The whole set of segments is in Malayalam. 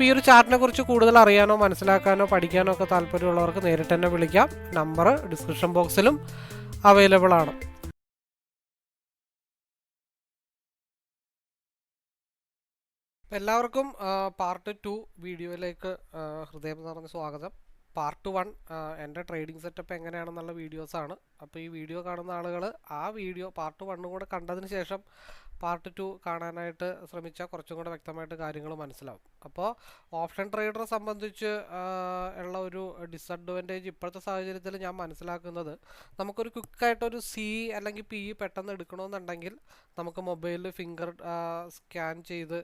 അപ്പോൾ ഈ ഒരു ചാർട്ടിനെ കുറിച്ച് കൂടുതൽ അറിയാനോ മനസ്സിലാക്കാനോ പഠിക്കാനോ ഒക്കെ താല്പര്യമുള്ളവർക്ക് നേരിട്ട് തന്നെ വിളിക്കാം. നമ്പർ ഡിസ്ക്രിപ്ഷൻ ബോക്സിലും അവൈലബിൾ ആണ്. എല്ലാവർക്കും പാർട്ട് ടു വീഡിയോയിലേക്ക് ഹൃദയം നിറഞ്ഞ സ്വാഗതം. പാർട്ട് വൺ എന്റെ ട്രേഡിംഗ് സെറ്റപ്പ് എങ്ങനെയാണെന്നുള്ള വീഡിയോസാണ് അപ്പോൾ ഈ വീഡിയോ കാണുന്ന ആളുകൾ ആ വീഡിയോ പാർട്ട് വണ്ണും കൂടെ കണ്ടതിന് ശേഷം പാർട്ട് ടു കാണാനായിട്ട് ശ്രമിച്ചാൽ കുറച്ചും കൂടെ വ്യക്തമായിട്ട് കാര്യങ്ങൾ മനസ്സിലാവും. അപ്പോൾ ഓപ്ഷൻ ട്രേഡറെ സംബന്ധിച്ച് ഉള്ള ഒരു ഡിസഡ്വാന്റേജ് ഇപ്പോഴത്തെ സാഹചര്യത്തിൽ ഞാൻ മനസ്സിലാക്കുന്നത് നമുക്കൊരു ക്വിക്കായിട്ടൊരു സി അല്ലെങ്കിൽ പി പെട്ടെന്ന് എടുക്കണമെന്നുണ്ടെങ്കിൽ നമുക്ക് മൊബൈലിൽ ഫിംഗർ സ്കാൻ ചെയ്ത്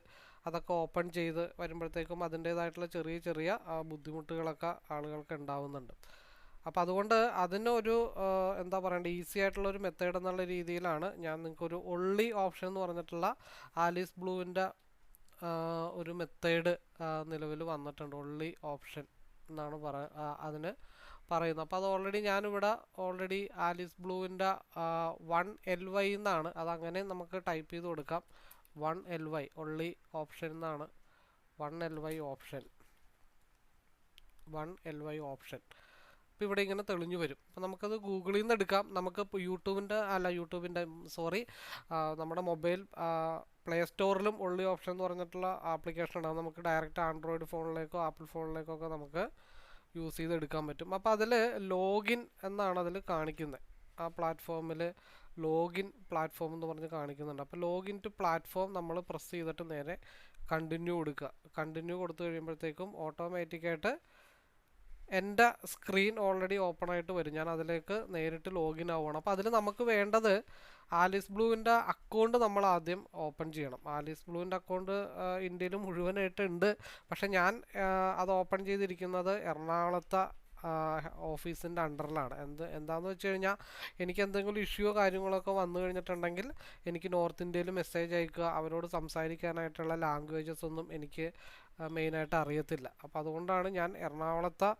അതൊക്കെ ഓപ്പൺ ചെയ്ത് വരുമ്പോഴത്തേക്കും അതിന്റേതായിട്ടുള്ള ചെറിയ ചെറിയ ബുദ്ധിമുട്ടുകളൊക്കെ ആളുകൾക്ക് ഉണ്ടാവുന്നുണ്ട്. അപ്പോൾ അതുകൊണ്ട് അതിനൊരു എന്താ പറയണ്ടേ ഈസി ആയിട്ടുള്ള ഒരു മെത്തേഡ് എന്നുള്ള രീതിയിലാണ് ഞാൻ നിങ്ങൾക്കൊരു ഒള്ളി ഓപ്ഷൻ എന്ന് പറഞ്ഞിട്ടുള്ള ആലീസ് ബ്ലൂവിന്റെ ഒരു മെത്തേഡ് നിലവിൽ വന്നിട്ടുണ്ട്. ഒള്ളി ഓപ്ഷൻ എന്നാണ് പറ അതിന് പറയുന്നത്. അപ്പോൾ അത് ഓൾറെഡി ഞാനിവിടെ ഓൾറെഡി ആലീസ് ബ്ലൂവിന്റെ വൺ എൽ വൈ എന്നാണ്. അതങ്ങനെ നമുക്ക് ടൈപ്പ് ചെയ്ത് കൊടുക്കാം. One L Y only option എന്നാണ്. One L Y option. One L Y option. ഇപ്പോൾ ഇവിടെ ഇങ്ങനെ തെളിഞ്ഞു വരും. അപ്പോൾ നമുക്കത് ഗൂഗിളിൽ നിന്ന് എടുക്കാം. നമുക്ക് യൂട്യൂബിന്റെ അല്ല യൂട്യൂബിന്റെ സോറി നമ്മുടെ മൊബൈൽ പ്ലേ സ്റ്റോറിലും ഉള്ളി ഓപ്ഷൻ എന്ന് പറഞ്ഞിട്ടുള്ള ആപ്ലിക്കേഷൻ ഉണ്ടാകും നമുക്ക് ഡയറക്റ്റ് ആൻഡ്രോയിഡ് ഫോണിലേക്കോ ആപ്പിൾ ഫോണിലേക്കോ ഒക്കെ നമുക്ക് യൂസ് ചെയ്ത് എടുക്കാൻ പറ്റും. അപ്പോൾ അതിൽ ലോഗിൻ എന്നാണ് അതിൽ കാണിക്കുന്നത് ആ പ്ലാറ്റ്ഫോമിൽ ലോഗിൻ പ്ലാറ്റ്ഫോം എന്ന് പറഞ്ഞ് കാണിക്കുന്നുണ്ട്. അപ്പോൾ ലോഗിൻ ടു പ്ലാറ്റ്ഫോം നമ്മൾ പ്രസ് ചെയ്തിട്ട് നേരെ കണ്ടിന്യൂ കൊടുക്കുക. കണ്ടിന്യൂ കൊടുത്തു കഴിയുമ്പോഴത്തേക്കും ഓട്ടോമാറ്റിക്കായിട്ട് എന്റെ സ്ക്രീൻ ഓൾറെഡി ഓപ്പൺ ആയിട്ട് വരും. ഞാൻ അതിലേക്ക് നേരിട്ട് ലോഗിൻ ആവുകയാണ്. അപ്പോൾ അതിൽ നമുക്ക് വേണ്ടത് ആലീസ് ബ്ലൂവിന്റെ അക്കൗണ്ട് നമ്മൾ ആദ്യം ഓപ്പൺ ചെയ്യണം. ആലീസ് ബ്ലൂവിന്റെ അക്കൗണ്ട് ഇന്ത്യയിൽ മുഴുവനായിട്ട് ഉണ്ട്. പക്ഷെ ഞാൻ അത് ഓപ്പൺ ചെയ്തിരിക്കുന്നത് എറണാകുളത്തെ ഓഫീസിന്റെ അണ്ടറിലാണ് എന്ത് എന്താണെന്ന് വെച്ച് കഴിഞ്ഞാൽ എനിക്ക് എന്തെങ്കിലും ഇഷ്യൂ കാര്യങ്ങളൊക്കെ വന്നു കഴിഞ്ഞിട്ടുണ്ടെങ്കിൽ എനിക്ക് നോർത്ത് ഇന്ത്യയിൽ മെസ്സേജ് അയക്കുക. അവരോട് സംസാരിക്കാനായിട്ടുള്ള ലാംഗ്വേജസ് ഒന്നും എനിക്ക് മെയിനായിട്ട് അറിയത്തില്ല. അപ്പോൾ അതുകൊണ്ടാണ് ഞാൻ എറണാകുളത്തെ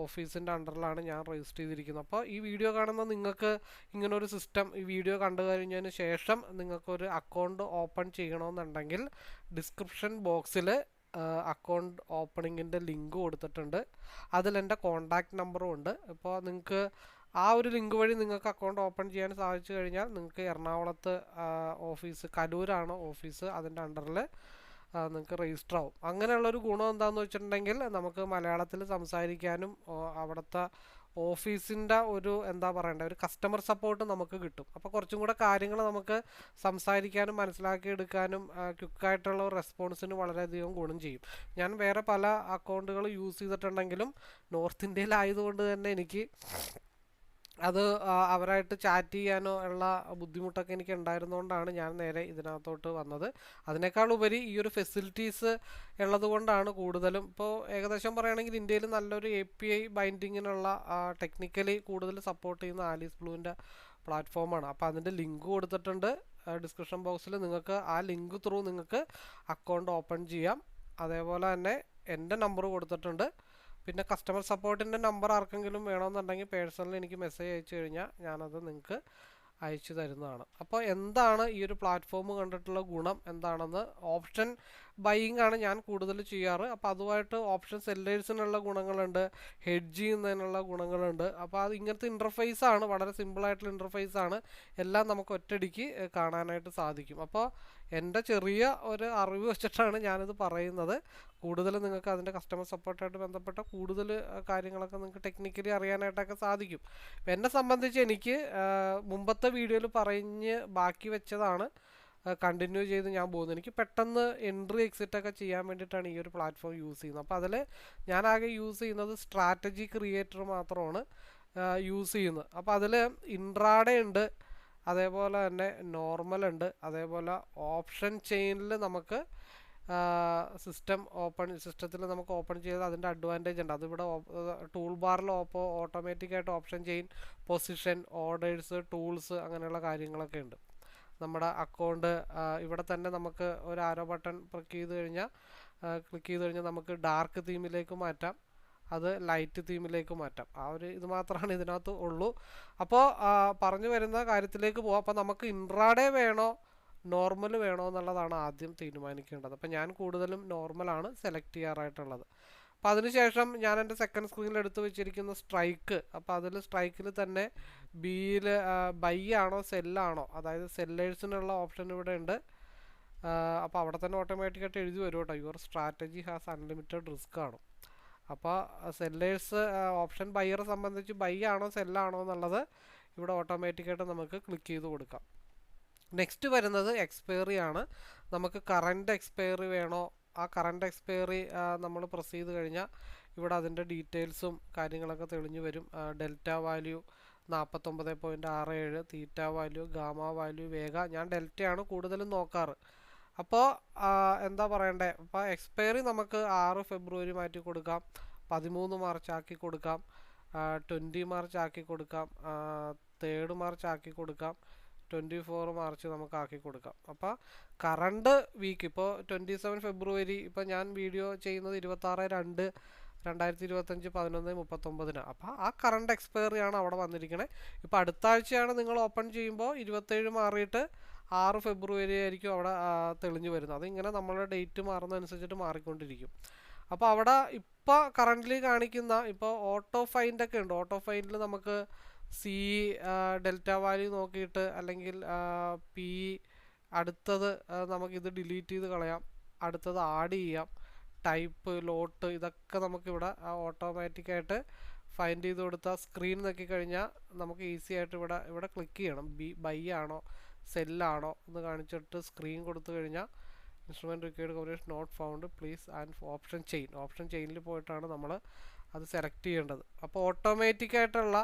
ഓഫീസിന്റെ അണ്ടറിലാണ് ഞാൻ രജിസ്റ്റർ ചെയ്തിരിക്കുന്നത്. അപ്പോൾ ഈ വീഡിയോ കാണുന്ന നിങ്ങൾക്ക് ഇങ്ങനൊരു സിസ്റ്റം ഈ വീഡിയോ കണ്ടു കഴിഞ്ഞതിന് ശേഷം നിങ്ങൾക്കൊരു അക്കൗണ്ട് ഓപ്പൺ ചെയ്യണമെന്നുണ്ടെങ്കിൽ ഡിസ്ക്രിപ്ഷൻ ബോക്സിൽ അക്കൗണ്ട് ഓപ്പണിങ്ങിന്റെ ലിങ്ക് കൊടുത്തിട്ടുണ്ട്. അതിൽ എന്റെ കോണ്ടാക്ട് നമ്പറും ഉണ്ട്. ഇപ്പോൾ നിങ്ങൾക്ക് ആ ഒരു ലിങ്ക് വഴി നിങ്ങൾക്ക് അക്കൗണ്ട് ഓപ്പൺ ചെയ്യാൻ സാധിച്ചു കഴിഞ്ഞാൽ നിങ്ങൾക്ക് എറണാകുളത്ത് ഓഫീസ് കലൂരാണ് ഓഫീസ് അതിന്റെ അണ്ടറിൽ നിങ്ങൾക്ക് രജിസ്റ്റർ ആവും. അങ്ങനെയുള്ളൊരു ഗുണം എന്താണെന്ന് വെച്ചിട്ടുണ്ടെങ്കിൽ നമുക്ക് മലയാളത്തിൽ സംസാരിക്കാനും അവിടുത്തെ ഓഫീസിന്റെ ഒരു എന്താ പറയണ്ടേ ഒരു കസ്റ്റമർ സപ്പോർട്ട് നമുക്ക് കിട്ടും. അപ്പോൾ കുറച്ചും കൂടെ കാര്യങ്ങൾ നമുക്ക് സംസാരിക്കാനും മനസ്സിലാക്കി എടുക്കാനും ക്വിക്കായിട്ടുള്ള റെസ്പോൺസിന് വളരെയധികം ഗുണം ചെയ്യും. ഞാൻ വേറെ പല അക്കൗണ്ടുകൾ യൂസ് ചെയ്തിട്ടുണ്ടെങ്കിലും നോർത്ത് ഇന്ത്യയിലായതുകൊണ്ട് തന്നെ എനിക്ക് അത് അവരായിട്ട് ചാറ്റ് ചെയ്യാനോ ഉള്ള ബുദ്ധിമുട്ടൊക്കെ എനിക്ക് ഉണ്ടായിരുന്നുകൊണ്ടാണ് ഞാൻ നേരെ ഇതിനകത്തോട്ട് വന്നത്. അതിനേക്കാൾ ഉപരി ഈ ഒരു ഫെസിലിറ്റീസ് ഉള്ളത് കൊണ്ടാണ് കൂടുതലും. ഇപ്പോൾ ഏകദേശം പറയുകയാണെങ്കിൽ ഇന്ത്യയിൽ നല്ലൊരു എ പി ഐ ബൈൻഡിങ്ങിനുള്ള ടെക്നിക്കലി കൂടുതൽ സപ്പോർട്ട് ചെയ്യുന്ന ആലീസ് ബ്ലൂവിന്റെ പ്ലാറ്റ്ഫോമാണ് അപ്പോൾ അതിന്റെ ലിങ്ക് കൊടുത്തിട്ടുണ്ട്. ഡിസ്ക്രിപ്ഷൻ ബോക്സിൽ നിങ്ങൾക്ക് ആ ലിങ്ക് ത്രൂ നിങ്ങൾക്ക് അക്കൗണ്ട് ഓപ്പൺ ചെയ്യാം. അതേപോലെ തന്നെ എന്റെ നമ്പർ കൊടുത്തിട്ടുണ്ട്. പിന്നെ കസ്റ്റമർ സപ്പോർട്ടിന്റെ നമ്പർ ആർക്കെങ്കിലും വേണമെന്നുണ്ടെങ്കിൽ പേഴ്സണലി എനിക്ക് മെസ്സേജ് അയച്ചു കഴിഞ്ഞാൽ ഞാനത് നിങ്ങൾക്ക് അയച്ചു തരുന്നതാണ്. അപ്പോൾ എന്താണ് ഈ ഒരു പ്ലാറ്റ്ഫോം കണ്ടിട്ടുള്ള ഗുണം? എന്താണെന്ന് ഓപ്ഷൻ ബൈയിങ് ആണ് ഞാൻ കൂടുതൽ ചെയ്യാറ്. അപ്പോൾ അതുമായിട്ട് ഓപ്ഷൻ സെല്ലേഴ്സിനുള്ള ഗുണങ്ങളുണ്ട് ഹെഡ്ജ് ചെയ്യുന്നതിനുള്ള ഗുണങ്ങളുണ്ട്. അപ്പോൾ അത് ഇങ്ങനത്തെ ഇന്റർഫേസ് ആണ് വളരെ സിമ്പിളായിട്ടുള്ള ഇന്റർഫേസ് ആണ്. എല്ലാം നമുക്ക് ഒറ്റടിക്ക് കാണാനായിട്ട് സാധിക്കും. അപ്പോൾ എന്റെ ചെറിയ ഒരു അറിവ് വെച്ചിട്ടാണ് ഞാനിത് പറയുന്നത്. കൂടുതൽ നിങ്ങൾക്ക് അതിന്റെ കസ്റ്റമർ സപ്പോർട്ടായിട്ട് ബന്ധപ്പെട്ട കൂടുതൽ കാര്യങ്ങളൊക്കെ നിങ്ങൾക്ക് ടെക്നിക്കലി അറിയാനായിട്ടൊക്കെ സാധിക്കും. എന്നെ സംബന്ധിച്ച് എനിക്ക് മുമ്പത്തെ വീഡിയോയിൽ പറഞ്ഞ് ബാക്കി വെച്ചതാണ്. കണ്ടിന്യൂ ചെയ്ത് ഞാൻ പോകുന്നത് എനിക്ക് പെട്ടെന്ന് എൻട്രി എക്സിറ്റ് ഒക്കെ ചെയ്യാൻ വേണ്ടിയിട്ടാണ് ഈ ഒരു പ്ലാറ്റ്ഫോം യൂസ് ചെയ്യുന്നത്. അപ്പോൾ അതിൽ ഞാൻ ആകെ യൂസ് ചെയ്യുന്നത് സ്ട്രാറ്റജി ക്രിയേറ്റർ മാത്രമാണ് യൂസ് ചെയ്യുന്നത്. അപ്പോൾ അതിൽ ഇൻട്രാഡേ ഉണ്ട് അതേപോലെ തന്നെ നോർമൽ ഉണ്ട് അതേപോലെ ഓപ്ഷൻ ചെയിനിൽ നമുക്ക് സിസ്റ്റം ഓപ്പൺ സിസ്റ്റത്തിൽ നമുക്ക് ഓപ്പൺ ചെയ്ത് അതിന്റെ അഡ്വാന്റേജ് ഉണ്ട്. അതിവിടെ ടൂൾ ബാറിൽ ഓപ്പോ ഓട്ടോമാറ്റിക്കായിട്ട് option chain position orders tools അങ്ങനെയുള്ള കാര്യങ്ങളൊക്കെ ഉണ്ട്. നമ്മുടെ അക്കൗണ്ട് ഇവിടെ തന്നെ നമുക്ക് ഒരു ആരോ ബട്ടൺ ക്ലിക്ക് ചെയ്ത് കഴിഞ്ഞാൽ ക്ലിക്ക് ചെയ്ത് കഴിഞ്ഞാൽ നമുക്ക് ഡാർക്ക് തീമിലേക്ക് മാറ്റാം. അത് ലൈറ്റ് തീമിലേക്ക് മാറ്റാം. ആ ഒരു ഇത് മാത്രമാണ് ഇതിനകത്ത് ഉള്ളൂ. അപ്പോൾ പറഞ്ഞു വരുന്ന കാര്യത്തിലേക്ക് പോകാം അപ്പോൾ നമുക്ക് ഇൻട്രാഡേ വേണോ നോർമൽ വേണോ എന്നുള്ളതാണ് ആദ്യം തീരുമാനിക്കേണ്ടത്. അപ്പോൾ ഞാൻ കൂടുതലും നോർമലാണ് സെലക്ട് ചെയ്യാറായിട്ടുള്ളത്. അപ്പോൾ അതിനുശേഷം ഞാൻ എന്റെ സെക്കൻഡ് സ്ക്രീനിൽ എടുത്ത് വെച്ചിരിക്കുന്ന സ്ട്രൈക്ക് അപ്പോൾ അതിൽ സ്ട്രൈക്കിൽ തന്നെ ബിയിൽ ബൈ ആണോ സെല്ലാണോ അതായത് സെല്ലേഴ്സിനുള്ള ഓപ്ഷൻ ഇവിടെ ഉണ്ട്. അപ്പോൾ അവിടെ തന്നെ ഓട്ടോമാറ്റിക്കായിട്ട് എഴുതി വരും കേട്ടോ your strategy has unlimited risk ആണ് അപ്പോൾ സെല്ലേഴ്സ് ഓപ്ഷൻ ബയ്യറെ സംബന്ധിച്ച് ബൈ ആണോ സെല്ലാണോ എന്നുള്ളത് ഇവിടെ ഓട്ടോമാറ്റിക്കായിട്ട് നമുക്ക് ക്ലിക്ക് ചെയ്ത് കൊടുക്കാം. നെക്സ്റ്റ് വരുന്നത് എക്സ്പയറി ആണ്. നമുക്ക് കറണ്ട് എക്സ്പയറി വേണോ ആ കറണ്ട് എക്സ്പയറി നമ്മൾ പ്രസ് ചെയ്ത് കഴിഞ്ഞാൽ ഇവിടെ അതിന്റെ ഡീറ്റെയിൽസും കാര്യങ്ങളൊക്കെ തെളിഞ്ഞു വരും. ഡെൽറ്റ വാല്യൂ നാൽപ്പത്തൊമ്പത് പോയിന്റ് ആറ് ഏഴ് തീറ്റ വാല്യൂ ഗാമ വാല്യൂ വേഗ ഞാൻ ഡെൽറ്റയാണ് കൂടുതലും നോക്കാറ്. അപ്പോൾ എന്താ പറയണ്ടേ? അപ്പോൾ എക്സ്പയറി നമുക്ക് ആറ് ഫെബ്രുവരി മാറ്റി കൊടുക്കാം. പതിമൂന്ന് മാർച്ച് ആക്കി കൊടുക്കാം. ട്വന്റി മാർച്ച് ആക്കി കൊടുക്കാം. തേർഡ് മാർച്ച് ആക്കി കൊടുക്കാം. ട്വന്റി ഫോർ മാർച്ച് നമുക്ക് ആക്കി കൊടുക്കാം. അപ്പോൾ കറണ്ട് വീക്ക് ഇപ്പോൾ ട്വന്റി സെവൻ ഫെബ്രുവരി ഇപ്പോൾ ഞാൻ വീഡിയോ ചെയ്യുന്നത് ഇരുപത്താറ് രണ്ട് രണ്ടായിരത്തി ഇരുപത്തഞ്ച് പതിനൊന്ന് മുപ്പത്തൊമ്പതിന്. അപ്പോൾ ആ കറണ്ട് എക്സ്പയറി ആണ് അവിടെ വന്നിരിക്കുന്നത് ഇപ്പോൾ അടുത്ത ആഴ്ചയാണ് നിങ്ങൾ ഓപ്പൺ ചെയ്യുമ്പോൾ ഇരുപത്തേഴ് മാറിയിട്ട് ആറ് ഫെബ്രുവരി ആയിരിക്കും അവിടെ തെളിഞ്ഞു വരുന്നത്. അതിങ്ങനെ നമ്മളുടെ ഡേറ്റ് മാറുന്നതനുസരിച്ചിട്ട് മാറിക്കൊണ്ടിരിക്കും. അപ്പോൾ അവിടെ ഇപ്പോൾ കറന്റ്ലി കാണിക്കുന്ന ഇപ്പോൾ ഓട്ടോ ഫൈൻഡൊക്കെ ഉണ്ട്. ഓട്ടോ ഫൈൻഡിൽ നമുക്ക് സി ഡെൽറ്റ വാല്യൂ നോക്കിയിട്ട് അല്ലെങ്കിൽ പി അടുത്തത് നമുക്കിത് ഡിലീറ്റ് ചെയ്ത് കളയാം. അടുത്തത് ആഡ് ചെയ്യാം. ടൈപ്പ് ലോട്ട് ഇതൊക്കെ നമുക്കിവിടെ ഓട്ടോമാറ്റിക്കായിട്ട് ഫൈൻഡ് ചെയ്ത് കൊടുത്താൽ സ്ക്രീൻ നോക്കി കഴിഞ്ഞാൽ നമുക്ക് ഈസി ആയിട്ട് ഇവിടെ ഇവിടെ ക്ലിക്ക് ചെയ്യണം. ബി ബൈ ആണോ സെല്ലാണോ എന്ന് കാണിച്ചിട്ട് സ്ക്രീൻ കൊടുത്തു കഴിഞ്ഞാൽ instrument required coverage not found please and option chain option ചെയിനിൽ പോയിട്ടാണ് നമ്മൾ അത് സെലക്ട് ചെയ്യേണ്ടത്. അപ്പോൾ ഓട്ടോമാറ്റിക്കായിട്ടുള്ള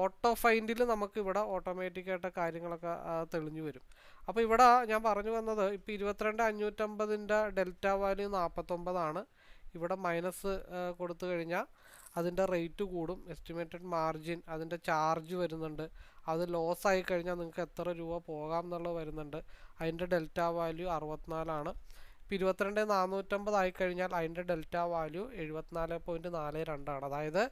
ഓട്ടോ ഫൈൻഡിൽ നമുക്ക് ഇവിടെ ഓട്ടോമാറ്റിക്കായിട്ട് കാര്യങ്ങളൊക്കെ തെളിഞ്ഞു വരും. അപ്പോൾ ഇവിടെ ഞാൻ പറഞ്ഞു വന്നത് ഇപ്പോൾ ഇരുപത്തിരണ്ട് അഞ്ഞൂറ്റമ്പതിന്റെ ഡെൽറ്റ വാല്യൂ നാൽപ്പത്തൊമ്പതാണ് ഇവിടെ മൈനസ് കൊടുത്തു കഴിഞ്ഞാൽ അതിന്റെ റേറ്റ് കൂടും എസ്റ്റിമേറ്റഡ് മാർജിൻ അതിന്റെ ചാർജ് വരുന്നുണ്ട്. അത് ലോസ് ആയി കഴിഞ്ഞാൽ നിങ്ങൾക്ക് എത്ര രൂപ പോകാം എന്നുള്ളത് വരുന്നുണ്ട്. അതിന്റെ ഡെൽറ്റ വാല്യൂ അറുപത്തിനാലാണ്. ഇപ്പോൾ ഇരുപത്തിരണ്ട് നാനൂറ്റമ്പത് ആയി കഴിഞ്ഞാൽ അതിന്റെ ഡെൽറ്റ വാല്യൂ എഴുപത്തിനാല് പോയിന്റ് നാല് രണ്ടാണ് അതായത്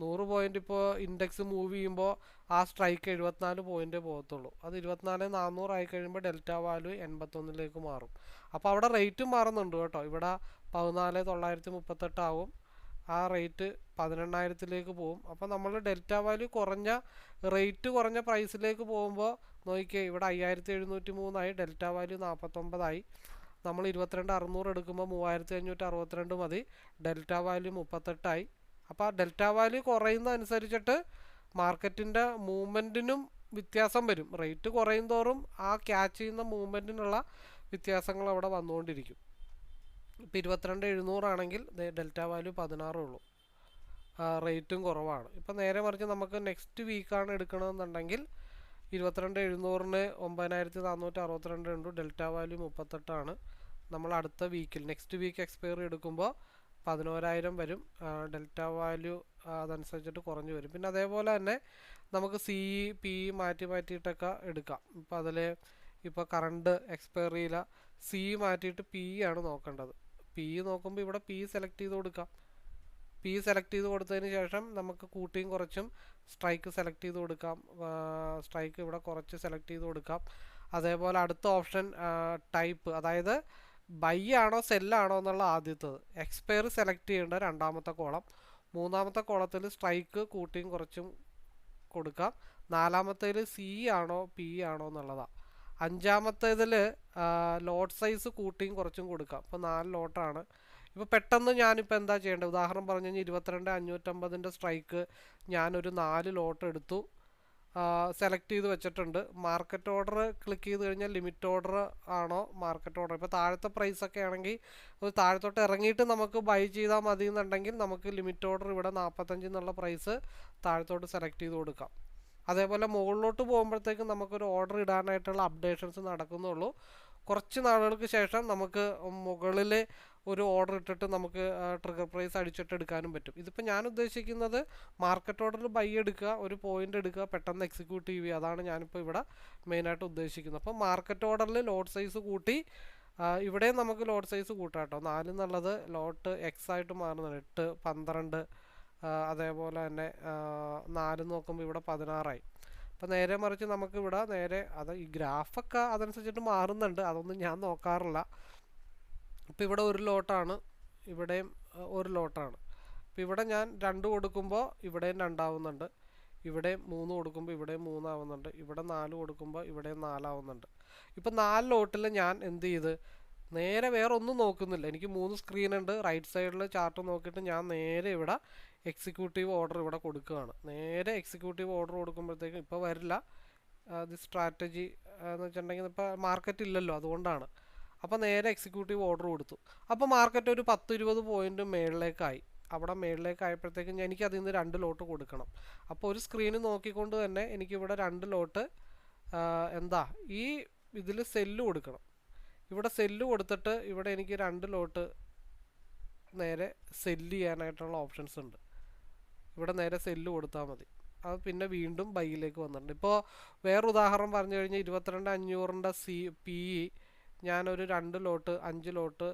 നൂറ് പോയിന്റ് ഇപ്പോൾ ഇൻഡെക്സ് മൂവ് ചെയ്യുമ്പോൾ ആ സ്ട്രൈക്ക് എഴുപത്തിനാല് പോയിന്റ് പോകത്തുള്ളൂ. അത് ഇരുപത്തിനാല് നാനൂറ് ആയി കഴിയുമ്പോൾ ഡെൽറ്റ വാല്യൂ എൺപത്തൊന്നിലേക്ക് മാറും. അപ്പോൾ അവിടെ റേറ്റ് മാറുന്നുണ്ട് കേട്ടോ. ഇവിടെ പതിനാല് തൊള്ളായിരത്തി മുപ്പത്തെട്ടാവും ആ റേറ്റ് പതിനെണ്ണായിരത്തിലേക്ക് പോകും അപ്പോൾ നമ്മൾ ഡെൽറ്റ വാല്യൂ കുറഞ്ഞ റേറ്റ് കുറഞ്ഞ പ്രൈസിലേക്ക് പോകുമ്പോൾ നോക്കിയേ ഇവിടെ അയ്യായിരത്തി എഴുന്നൂറ്റി മൂന്നായി ഡെൽറ്റ വാല്യൂ നാൽപ്പത്തൊമ്പതായി നമ്മൾ ഇരുപത്തിരണ്ട് അറുന്നൂറ് എടുക്കുമ്പോൾ മൂവായിരത്തി അഞ്ഞൂറ്റി അറുപത്തിരണ്ട് മതി. ഡെൽറ്റ വാല്യൂ മുപ്പത്തെട്ടായി. അപ്പോൾ ആ ഡെൽറ്റ വാല്യൂ കുറയുന്ന അനുസരിച്ചിട്ട് മാർക്കറ്റിന്റെ മൂവ്മെന്റിനും വ്യത്യാസം വരും. റേറ്റ് കുറയും തോറും ആ ക്യാച്ച് ചെയ്യുന്ന മൂവ്മെന്റിനുള്ള വ്യത്യാസങ്ങൾ അവിടെ വന്നുകൊണ്ടിരിക്കും. ഇപ്പോൾ ഇരുപത്തിരണ്ട് എഴുന്നൂറാണെങ്കിൽ ഡെൽറ്റ വാല്യൂ പതിനാറേ ഉള്ളൂ. റേറ്റും കുറവാണ്. ഇപ്പോൾ നേരെ മറിച്ച് നമുക്ക് നെക്സ്റ്റ് വീക്കാണ് എടുക്കണമെന്നുണ്ടെങ്കിൽ ഇരുപത്തിരണ്ട് എഴുന്നൂറിന് ഒമ്പതിനായിരത്തി നാനൂറ്റി അറുപത്തിരണ്ട് ഉണ്ട്. ഡെൽറ്റ വാല്യൂ മുപ്പത്തെട്ടാണ്. നമ്മൾ അടുത്ത വീക്കിൽ നെക്സ്റ്റ് വീക്ക് എക്സ്പയറി എടുക്കുമ്പോൾ പതിനോരായിരം വരും. ഡെൽറ്റ വാല്യൂ അതനുസരിച്ചിട്ട് കുറഞ്ഞു വരും. പിന്നെ അതേപോലെ തന്നെ നമുക്ക് സി ഇ പി ഇ മാറ്റി മാറ്റിയിട്ടൊക്കെ എടുക്കാം. ഇപ്പോൾ അതിൽ ഇപ്പോൾ കറണ്ട് എക്സ്പയറിയില സി മാറ്റിയിട്ട് പി ആണ് നോക്കേണ്ടത്. പി നോക്കുമ്പോൾ ഇവിടെ പി സെലക്ട് ചെയ്ത് കൊടുക്കാം. പി സെലക്ട് ചെയ്ത് കൊടുത്തതിന് ശേഷം നമുക്ക് കൂട്ടിയും കുറച്ചും സ്ട്രൈക്ക് സെലക്ട് ചെയ്ത് കൊടുക്കാം. സ്ട്രൈക്ക് ഇവിടെ കുറച്ച് സെലക്ട് ചെയ്ത് കൊടുക്കാം. അതേപോലെ അടുത്ത ഓപ്ഷൻ ടൈപ്പ് അതായത് ബൈ ആണോ സെല്ലാണോ എന്നുള്ള ആദ്യത്തത്. എക്സ്പയർ സെലക്ട് ചെയ്യേണ്ട രണ്ടാമത്തെ കോളം. മൂന്നാമത്തെ കോളത്തിൽ സ്ട്രൈക്ക് കൂട്ടിയും കുറച്ചും കൊടുക്കാം. നാലാമത്തേൽ സി ആണോ പി ആണോ എന്നുള്ളതാണ് അഞ്ചാമത്തേതിൽ ലോട്ട് സൈസ് കൂട്ടിയും കുറച്ചും കൊടുക്കാം. അപ്പോൾ നാല് ലോട്ടാണ് ഇപ്പോൾ പെട്ടെന്ന് ഞാനിപ്പോൾ എന്താ ചെയ്യേണ്ടത്? ഉദാഹരണം പറഞ്ഞു കഴിഞ്ഞാൽ ഇരുപത്തിരണ്ട് അഞ്ഞൂറ്റമ്പതിന്റെ സ്ട്രൈക്ക് ഞാനൊരു നാല് ലോട്ട് എടുത്തു. സെലക്ട് ചെയ്ത് വെച്ചിട്ടുണ്ട്. മാർക്കറ്റ് ഓർഡർ ക്ലിക്ക് ചെയ്ത് കഴിഞ്ഞാൽ ലിമിറ്റ് ഓർഡർ ആണോ മാർക്കറ്റ് ഓർഡർ ഇപ്പോൾ താഴത്തെ പ്രൈസ് ഒക്കെ ആണെങ്കിൽ ഒരു താഴത്തോട്ട് ഇറങ്ങിയിട്ട് നമുക്ക് ബൈ ചെയ്താൽ മതി എന്നുണ്ടെങ്കിൽ നമുക്ക് ലിമിറ്റ് ഓർഡർ ഇവിടെ നാൽപ്പത്തഞ്ച് എന്നുള്ള പ്രൈസ് താഴത്തോട്ട് സെലക്ട് ചെയ്ത് കൊടുക്കാം. അതേപോലെ മുകളിലോട്ട് പോകുമ്പോഴത്തേക്കും നമുക്കൊരു ഓർഡർ ഇടാനായിട്ടുള്ള അപ്ഡേഷൻസ് നടക്കുന്നുള്ളൂ. കുറച്ച് നാളുകൾക്ക് ശേഷം നമുക്ക് മുകളിൽ ഒരു ഓർഡർ ഇട്ടിട്ട് നമുക്ക് ട്രിഗർ പ്രൈസ് അടിച്ചിട്ട് എടുക്കാനും പറ്റും. ഇതിപ്പോൾ ഞാൻ ഉദ്ദേശിക്കുന്നത് മാർക്കറ്റ് ഓർഡർ ബൈ എടുക്കുക ഒരു പോയിന്റ് എടുക്കുക പെട്ടെന്ന് എക്സിക്യൂട്ട് ചെയ്യുക. അതാണ് ഞാനിപ്പോൾ ഇവിടെ മെയിനായിട്ട് ഉദ്ദേശിക്കുന്നത്. അപ്പോൾ മാർക്കറ്റ് ഓർഡറിൽ ലോഡ് സൈസ് കൂട്ടി ഇവിടെ നമുക്ക് ലോഡ് സൈസ് കൂട്ടാം കേട്ടോ. നാല് എന്നുള്ളത് ലോട്ട് എക്സ് ആയിട്ട് മാറുന്നുണ്ട്. എട്ട് പന്ത്രണ്ട് അതേപോലെ തന്നെ നാല് നോക്കുമ്പോൾ ഇവിടെ പതിനാറായി. അപ്പോൾ നേരെ മറിച്ച് നമുക്ക് ഇവിടെ നേരെ അത് ഈ ഗ്രാഫൊക്കെ അതനുസരിച്ചിട്ട് മാറുന്നുണ്ട്. അതൊന്നും ഞാൻ നോക്കാറില്ല. ഇപ്പോൾ ഇവിടെ ഒരു ലോട്ടാണ് ഇവിടെയും ഒരു ലോട്ടാണ്. അപ്പോൾ ഇവിടെ ഞാൻ രണ്ട് കൊടുക്കുമ്പോൾ ഇവിടെയും രണ്ടാവുന്നുണ്ട് ഇവിടെ മൂന്ന് കൊടുക്കുമ്പോൾ ഇവിടെ മൂന്നാവുന്നുണ്ട് ഇവിടെ നാല് കൊടുക്കുമ്പോൾ ഇവിടെ നാലാവുന്നുണ്ട്. ഇപ്പം നാല് ലോട്ടിൽ ഞാൻ എന്ത് ചെയ്ത് നേരെ വേറെ ഒന്നും നോക്കുന്നില്ല. എനിക്ക് മൂന്ന് സ്ക്രീൻ ഉണ്ട് റൈറ്റ് സൈഡിൽ ചാർട്ട് നോക്കിയിട്ട് ഞാൻ നേരെ ഇവിടെ എക്സിക്യൂട്ടീവ് ഓർഡർ ഇവിടെ കൊടുക്കുകയാണ്. നേരെ എക്സിക്യൂട്ടീവ് ഓർഡർ കൊടുക്കുമ്പോഴത്തേക്കും ഇപ്പോൾ വരില്ല. ദി സ്ട്രാറ്റജി എന്ന് വെച്ചിട്ടുണ്ടെങ്കിൽ ഇപ്പോൾ മാർക്കറ്റ് ഇല്ലല്ലോ അതുകൊണ്ടാണ്. അപ്പോൾ നേരെ എക്സിക്യൂട്ടീവ് ഓർഡർ കൊടുത്തു. അപ്പോൾ മാർക്കറ്റ് ഒരു പത്ത് ഇരുപത് പോയിന്റ് മേളിലേക്കായി. അവിടെ മേളിലേക്ക് ആയപ്പോഴത്തേക്കും എനിക്ക് അതിൽ നിന്ന് രണ്ട് ലോട്ട് കൊടുക്കണം. അപ്പോൾ ഒരു സ്ക്രീന് നോക്കിക്കൊണ്ട് തന്നെ എനിക്കിവിടെ രണ്ട് ലോട്ട് എന്താ ഈ ഇതിൽ സെല്ല് കൊടുക്കണം. ഇവിടെ സെല്ല് കൊടുത്തിട്ട് ഇവിടെ എനിക്ക് രണ്ട് ലോട്ട് നേരെ സെല്ല് ചെയ്യാനായിട്ടുള്ള ഓപ്ഷൻസ് ഉണ്ട്. ഇവിടെ നേരെ സെല്ല് കൊടുത്താൽ മതി. അത് പിന്നെ വീണ്ടും ബൈയിലേക്ക് വന്നിട്ടുണ്ട്. ഇപ്പോൾ വേറെ ഉദാഹരണം പറഞ്ഞു കഴിഞ്ഞാൽ ഇരുപത്തിരണ്ട് അഞ്ഞൂറിന്റെ സി പി ഇ ഞാനൊരു രണ്ട് ലോട്ട് അഞ്ച് ലോട്ട്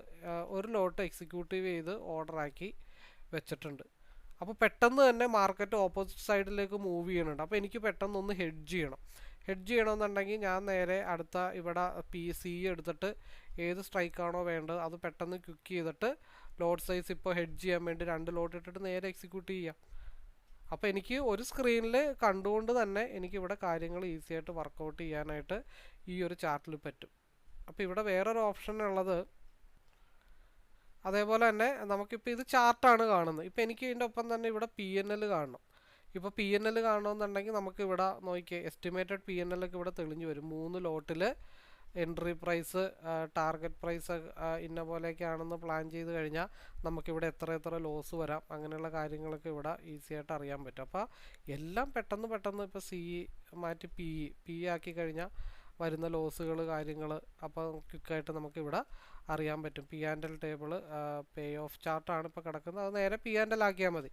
ഒരു ലോട്ട് എക്സിക്യൂട്ടീവ് ചെയ്ത് ഓർഡറാക്കി വെച്ചിട്ടുണ്ട്. അപ്പോൾ പെട്ടെന്ന് തന്നെ മാർക്കറ്റ് ഓപ്പോസിറ്റ് സൈഡിലേക്ക് മൂവ് ചെയ്യുന്നുണ്ട്. അപ്പോൾ എനിക്ക് പെട്ടെന്ന് ഒന്ന് ഹെഡ്ജ് ചെയ്യണം. ഹെഡ്ജ് ചെയ്യണമെന്നുണ്ടെങ്കിൽ ഞാൻ നേരെ അടുത്ത ഇവിടെ പി സി എടുത്തിട്ട് ഏത് സ്ട്രൈക്കാണോ വേണ്ടത് അത് പെട്ടെന്ന് ക്വിക്ക് ചെയ്തിട്ട് ലോഡ് സൈസ് ഇപ്പോൾ ഹെഡ്ജ് ചെയ്യാൻ വേണ്ടി രണ്ട് ലോട്ട് ഇട്ടിട്ട് നേരെ എക്സിക്യൂട്ട് ചെയ്യാം. അപ്പോൾ എനിക്ക് ഒരു സ്ക്രീനിൽ കണ്ടുകൊണ്ട് തന്നെ എനിക്കിവിടെ കാര്യങ്ങൾ ഈസിയായിട്ട് വർക്കൗട്ട് ചെയ്യാനായിട്ട് ഈ ഒരു ചാർട്ടിൽ പറ്റും. അപ്പോൾ ഇവിടെ വേറൊരു ഓപ്ഷൻ ഉള്ളത് അതേപോലെ തന്നെ നമുക്കിപ്പോൾ ഇത് ചാർട്ടാണ് കാണുന്നത്. ഇപ്പോൾ എനിക്ക് ഇതിന്റെ ഒപ്പം തന്നെ ഇവിടെ പി എൻ എൽ കാണണം. ഇപ്പോൾ പി എൻ എൽ കാണണമെന്നുണ്ടെങ്കിൽ നമുക്ക് ഇവിടെ നോക്കിയേ എസ്റ്റിമേറ്റഡ് പി എൻ എൽ ഒക്കെ ഇവിടെ തെളിഞ്ഞു വരും. മൂന്ന് ലോട്ടിൽ എൻട്രി പ്രൈസ് ടാർഗറ്റ് പ്രൈസ് ഇന്ന പോലെയൊക്കെയാണെന്ന് പ്ലാൻ ചെയ്ത് കഴിഞ്ഞാൽ നമുക്കിവിടെ എത്ര എത്ര ലോസ് വരാം. അങ്ങനെയുള്ള കാര്യങ്ങളൊക്കെ ഇവിടെ ഈസി ആയിട്ട് അറിയാൻ പറ്റും. അപ്പോൾ എല്ലാം പെട്ടെന്ന് പെട്ടെന്ന് ഇപ്പോൾ സി മാറ്റി പി ഇ പി ആക്കി കഴിഞ്ഞാൽ വരുന്ന ലോസുകൾ കാര്യങ്ങൾ അപ്പോൾ ക്വിക്കായിട്ട് നമുക്കിവിടെ അറിയാൻ പറ്റും. P and L table pay off ചാർട്ടാണ് ഇപ്പോൾ കിടക്കുന്നത്. അത് നേരെ പി ആൻഡ് എൽ ആക്കിയാൽ മതി.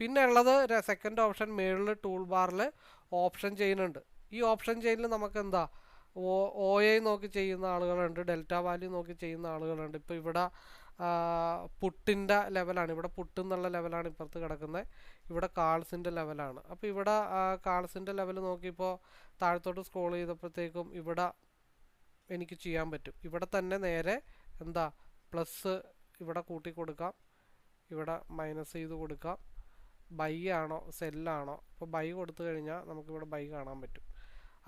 പിന്നെ ഉള്ളത് സെക്കൻഡ് ഓപ്ഷൻ മേളിൽ ടൂൾ ബാറിൽ ഓപ്ഷൻ ചെയ്യുന്നുണ്ട് ഈ ഓപ്ഷൻ ചെയിനിൽ നമുക്ക് എന്താ? ഒ ഒ എ നോക്കി ചെയ്യുന്ന ആളുകളുണ്ട് ഡെൽറ്റ വാല്യൂ നോക്കി ചെയ്യുന്ന ആളുകളുണ്ട്. ഇപ്പോൾ ഇവിടെ പുട്ടിന്റെ ലെവലാണ് ഇവിടെ പുട്ട് എന്നുള്ള ലെവലാണ് ഇപ്പുറത്ത് കിടക്കുന്നത്. ഇവിടെ കാൾസിന്റെ ലെവലാണ്. അപ്പോൾ ഇവിടെ കാൾസിന്റെ ലെവൽ നോക്കിയപ്പോൾ താഴത്തോട്ട് സ്ക്രോൾ ചെയ്തപ്പോഴത്തേക്കും ഇവിടെ എനിക്ക് ചെയ്യാൻ പറ്റും. ഇവിടെ തന്നെ നേരെ എന്താ പ്ലസ് ഇവിടെ കൂട്ടി കൊടുക്കാം. ഇവിടെ മൈനസ് ചെയ്ത് കൊടുക്കാം. ബൈ ആണോ സെല്ലാണോ ഇപ്പോൾ ബൈ കൊടുത്തു കഴിഞ്ഞാൽ നമുക്കിവിടെ ബൈ കാണാൻ പറ്റും.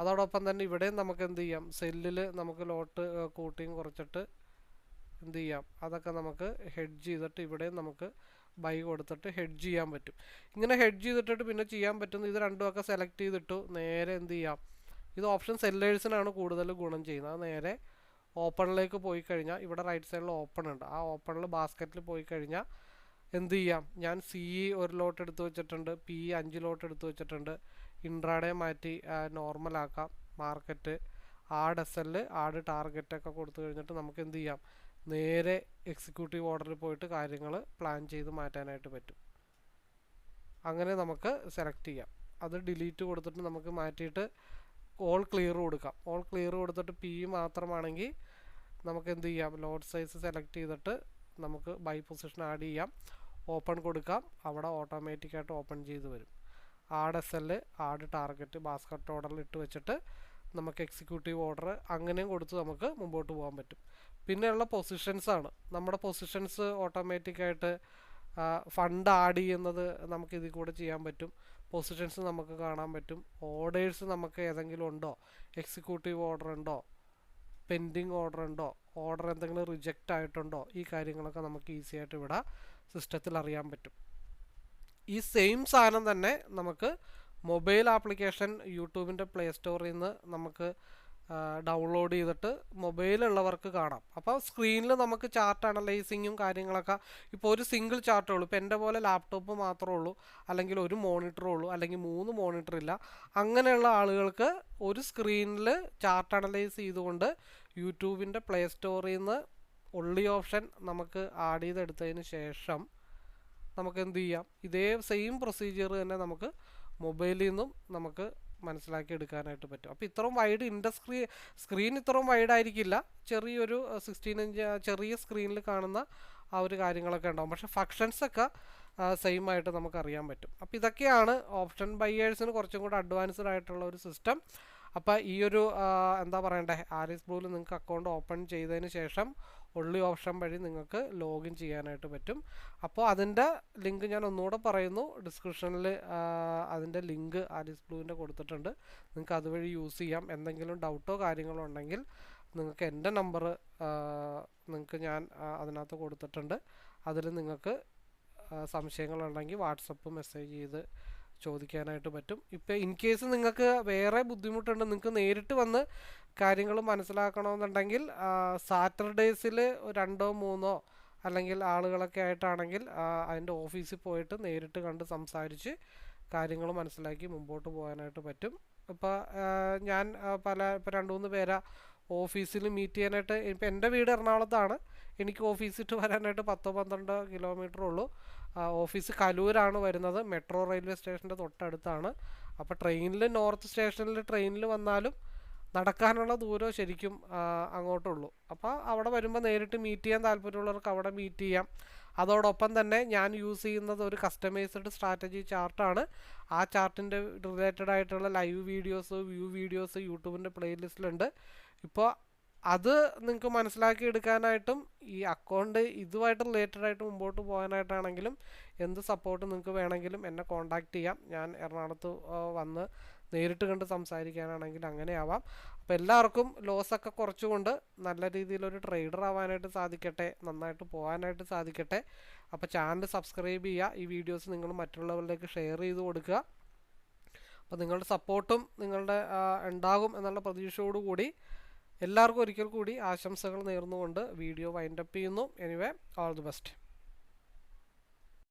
അതോടൊപ്പം തന്നെ ഇവിടെയും നമുക്ക് എന്ത് ചെയ്യാം സെല്ലിൽ നമുക്ക് ലോട്ട് കൂട്ടിയും കുറച്ചിട്ട് എന്ത് ചെയ്യാം അതൊക്കെ നമുക്ക് ഹെഡ്ജ് ചെയ്തിട്ട് ഇവിടെയും നമുക്ക് ബൈ കൊടുത്തിട്ട് ഹെഡ്ജ് ചെയ്യാൻ പറ്റും. ഇങ്ങനെ ഹെഡ്ജ് ചെയ്തിട്ടിട്ട് പിന്നെ ചെയ്യാൻ പറ്റുന്ന ഇത് രണ്ടുമൊക്കെ സെലക്ട് ചെയ്തിട്ട് നേരെ എന്ത് ചെയ്യാം? ഇത് ഓപ്ഷൻ സെല്ലേഴ്സിനാണ് കൂടുതൽ ഗുണം ചെയ്യുന്നത്. നേരെ ഓപ്പണിലേക്ക് പോയി കഴിഞ്ഞാൽ ഇവിടെ റൈറ്റ് സൈഡിൽ ഓപ്പൺ ഉണ്ട്. ആ ഓപ്പണിൽ ബാസ്ക്കറ്റിൽ പോയി കഴിഞ്ഞാൽ എന്ത് ചെയ്യാം? ഞാൻ സി ഒരു ലോട്ട് എടുത്ത് വെച്ചിട്ടുണ്ട് പി അഞ്ച് ലോട്ട് എടുത്ത് വെച്ചിട്ടുണ്ട്. ഇൻട്രാഡേ മാറ്റി നോർമൽ ആക്കാം. Market add S L add ടാർഗറ്റൊക്കെ കൊടുത്തു കഴിഞ്ഞിട്ട് നമുക്ക് എന്ത് ചെയ്യാം? നേരെ എക്സിക്യൂട്ടീവ് ഓർഡറിൽ പോയിട്ട് കാര്യങ്ങൾ പ്ലാൻ ചെയ്ത് മാറ്റാനായിട്ട് പറ്റും. അങ്ങനെ നമുക്ക് സെലക്ട് ചെയ്യാം. അത് ഡിലീറ്റ് കൊടുത്തിട്ട് നമുക്ക് മാറ്റിയിട്ട് ഓൾ ക്ലിയർ കൊടുക്കാം. ഓൾ ക്ലിയർ കൊടുത്തിട്ട് പി മാത്രമാണെങ്കിൽ നമുക്ക് എന്ത് ചെയ്യാം? ലോഡ് സൈസ് സെലക്ട് ചെയ്തിട്ട് നമുക്ക് ബൈ പൊസിഷൻ ആഡ് ചെയ്യാം. ഓപ്പൺ കൊടുക്കാം. അവിടെ ഓട്ടോമാറ്റിക്കായിട്ട് ഓപ്പൺ ചെയ്ത് വരും. Add S L add target basket ഓർഡറിൽ ഇട്ട് വെച്ചിട്ട് നമുക്ക് എക്സിക്യൂട്ടീവ് ഓർഡർ അങ്ങനെയും കൊടുത്ത് നമുക്ക് മുമ്പോട്ട് പോകാൻ പറ്റും. പിന്നെയുള്ള പൊസിഷൻസ് ആണ്. നമ്മുടെ പൊസിഷൻസ് ഓട്ടോമാറ്റിക്കായിട്ട് ഫണ്ട് ആഡ് ചെയ്യുന്നത് നമുക്ക് ഇതിൽ കൂടെ ചെയ്യാൻ പറ്റും. പൊസിഷൻസ് നമുക്ക് കാണാൻ പറ്റും. ഓർഡേഴ്സ് നമുക്ക് ഏതെങ്കിലും ഉണ്ടോ? എക്സിക്യൂട്ടീവ് ഓർഡർ ഉണ്ടോ? പെൻഡിങ് ഓർഡർ ഉണ്ടോ? ഓർഡർ എന്തെങ്കിലും റിജക്റ്റ് ആയിട്ടുണ്ടോ? ഈ കാര്യങ്ങളൊക്കെ നമുക്ക് ഈസി ആയിട്ട് ഇവിടെ സിസ്റ്റത്തിൽ അറിയാൻ പറ്റും. ഈ സെയിം സാധനം തന്നെ നമുക്ക് മൊബൈൽ ആപ്ലിക്കേഷൻ യൂട്യൂബിന്റെ പ്ലേ സ്റ്റോറിൽ നിന്ന് നമുക്ക് ഡൗൺലോഡ് ചെയ്തിട്ട് മൊബൈലുള്ളവർക്ക് കാണാം. അപ്പോൾ സ്ക്രീനിൽ നമുക്ക് ചാർട്ട് അനലൈസിങ്ങും കാര്യങ്ങളൊക്കെ ഇപ്പോൾ ഒരു സിംഗിൾ ചാർട്ടേ ഉള്ളൂ. ഇപ്പോൾ എന്റെ പോലെ ലാപ്ടോപ്പ് മാത്രമേ ഉള്ളൂ. അല്ലെങ്കിൽ ഒരു മോണിറ്ററേ ഉള്ളൂ. അല്ലെങ്കിൽ മൂന്ന് മോണിറ്റർ ഇല്ല. അങ്ങനെയുള്ള ആളുകൾക്ക് ഒരു സ്ക്രീനിൽ ചാർട്ട് അനലൈസ് ചെയ്തുകൊണ്ട് യൂട്യൂബിന്റെ പ്ലേ സ്റ്റോറിൽ നിന്ന് ഒള്ളി ഓപ്ഷൻ നമുക്ക് ആഡ് ചെയ്തെടുത്തതിന് ശേഷം നമുക്ക് എന്ത് ചെയ്യാം? ഇതേ സെയിം പ്രൊസീജിയർ തന്നെ നമുക്ക് മൊബൈലിൽ നിന്നും നമുക്ക് മനസ്സിലാക്കി എടുക്കാനായിട്ട് പറ്റും. അപ്പോൾ ഇത്രയും വൈഡ് ഇന്റെ സ്ക്രീൻ സ്ക്രീൻ ഇത്രയും വൈഡ് ആയിരിക്കില്ല. ചെറിയൊരു സിക്സ്റ്റീൻ ഇഞ്ച് ചെറിയ സ്ക്രീനിൽ കാണുന്ന ആ ഒരു കാര്യങ്ങളൊക്കെ ഉണ്ടാവും. പക്ഷേ ഫങ്ഷൻസൊക്കെ സെയിം ആയിട്ട് നമുക്ക് അറിയാൻ പറ്റും. അപ്പോൾ ഇതൊക്കെയാണ് ഓപ്ഷൻ ബയ്യേഴ്സിന് കുറച്ചും കൂടെ അഡ്വാൻസ്ഡ് ആയിട്ടുള്ള ഒരു സിസ്റ്റം അപ്പോൾ ഈ ഒരു എന്താ പറയണ്ടേ? ആരിസ് ബ്ലൂവിൽ നിങ്ങൾക്ക് അക്കൗണ്ട് ഓപ്പൺ ചെയ്തതിന് ശേഷം ഉള്ളി ഓപ്ഷൻ വഴി നിങ്ങൾക്ക് ലോഗിൻ ചെയ്യാനായിട്ട് പറ്റും. അപ്പോൾ അതിന്റെ ലിങ്ക് ഞാൻ ഒന്നുകൂടെ പറയുന്നു. ഡിസ്ക്രിപ്ഷനിൽ അതിന്റെ ലിങ്ക് ആലിസ് ബ്ലൂവിന്റെ കൊടുത്തിട്ടുണ്ട്. നിങ്ങൾക്ക് അതുവഴി യൂസ് ചെയ്യാം. എന്തെങ്കിലും ഡൗട്ടോ കാര്യങ്ങളോ ഉണ്ടെങ്കിൽ നിങ്ങൾക്ക് എന്റെ നമ്പർ നിങ്ങൾക്ക് ഞാൻ അതിനകത്ത് കൊടുത്തിട്ടുണ്ട്. അതിൽ നിങ്ങൾക്ക് സംശയങ്ങളുണ്ടെങ്കിൽ വാട്സപ്പ് മെസ്സേജ് ചെയ്ത് ചോദിക്കാനായിട്ട് പറ്റും. ഇപ്പോൾ ഇൻ കേസ് നിങ്ങൾക്ക് വേറെ ബുദ്ധിമുട്ടുണ്ട് നിങ്ങൾക്ക് നേരിട്ട് വന്ന് കാര്യങ്ങൾ മനസ്സിലാക്കണമെന്നുണ്ടെങ്കിൽ സാറ്റർഡേസിൽ രണ്ടോ മൂന്നോ അല്ലെങ്കിൽ ആളുകളൊക്കെ ആയിട്ടാണെങ്കിൽ അതിന്റെ ഓഫീസിൽ പോയിട്ട് നേരിട്ട് കണ്ട് സംസാരിച്ച് കാര്യങ്ങൾ മനസ്സിലാക്കി മുമ്പോട്ട് പോകാനായിട്ട് പറ്റും. ഇപ്പോൾ ഞാൻ പല ഇപ്പോൾ രണ്ട് മൂന്ന് പേരാ ഓഫീസിൽ മീറ്റ് ചെയ്യാനായിട്ട് ഇപ്പം എന്റെ വീട് എറണാകുളത്താണ്. എനിക്ക് ഓഫീസിട്ട് വരാനായിട്ട് പത്തോ പന്ത്രണ്ടോ കിലോമീറ്റർ ഉള്ളൂ. ഓഫീസ് കലൂരാണ് വരുന്നത്. മെട്രോ റെയിൽവേ സ്റ്റേഷന്റെ തൊട്ടടുത്താണ്. അപ്പോൾ ട്രെയിനിൽ നോർത്ത് സ്റ്റേഷനിൽ ട്രെയിനിൽ വന്നാലും നടക്കാനുള്ള ദൂരം ശരിക്കും അങ്ങോട്ടുള്ളൂ. അപ്പോൾ അവിടെ വരുമ്പോൾ നേരിട്ട് മീറ്റ് ചെയ്യാൻ താല്പര്യമുള്ളവർക്ക് അവിടെ മീറ്റ് ചെയ്യാം. അതോടൊപ്പം തന്നെ ഞാൻ യൂസ് ചെയ്യുന്നത് ഒരു കസ്റ്റമൈസ്ഡ് സ്ട്രാറ്റജി ചാർട്ടാണ് ആ ചാർട്ടിന്റെ റിലേറ്റഡ് ആയിട്ടുള്ള ലൈവ് വീഡിയോസ് വ്യൂ വീഡിയോസ് യൂട്യൂബിന്റെ പ്ലേലിസ്റ്റിലുണ്ട് ഇപ്പോൾ അത് നിങ്ങൾക്ക് മനസ്സിലാക്കി എടുക്കാനായിട്ടും ഈ അക്കൗണ്ട് ഇതുമായിട്ട് റിലേറ്റഡ് ആയിട്ട് മുമ്പോട്ട് പോകാനായിട്ടാണെങ്കിലും എന്ത് സപ്പോർട്ട് നിങ്ങൾക്ക് വേണമെങ്കിലും എന്നെ കോൺടാക്റ്റ് ചെയ്യാം. ഞാൻ എറണാകുളത്ത് വന്ന് നേരിട്ട് കണ്ട് സംസാരിക്കാനാണെങ്കിൽ അങ്ങനെ ആവാം അപ്പോൾ എല്ലാവർക്കും ലോസൊക്കെ കുറച്ചുകൊണ്ട് നല്ല രീതിയിലൊരു ട്രേഡർ ആവാനായിട്ട് സാധിക്കട്ടെ നന്നായിട്ട് പോകാനായിട്ട് സാധിക്കട്ടെ. അപ്പോൾ ചാനൽ സബ്സ്ക്രൈബ് ചെയ്യുക ഈ വീഡിയോസ് നിങ്ങൾ മറ്റുള്ളവരിലേക്ക് ഷെയർ ചെയ്ത് കൊടുക്കുക. അപ്പോൾ നിങ്ങളുടെ സപ്പോർട്ടും നിങ്ങളുടെ ഉണ്ടാകും എന്നുള്ള പ്രതീക്ഷയോടുകൂടി എല്ലാവർക്കും ഒരിക്കൽ കൂടി ആശംസകൾ നേർന്നുകൊണ്ട് വീഡിയോ വൈൻഡപ്പ് ചെയ്യുന്നു. Anyway all the best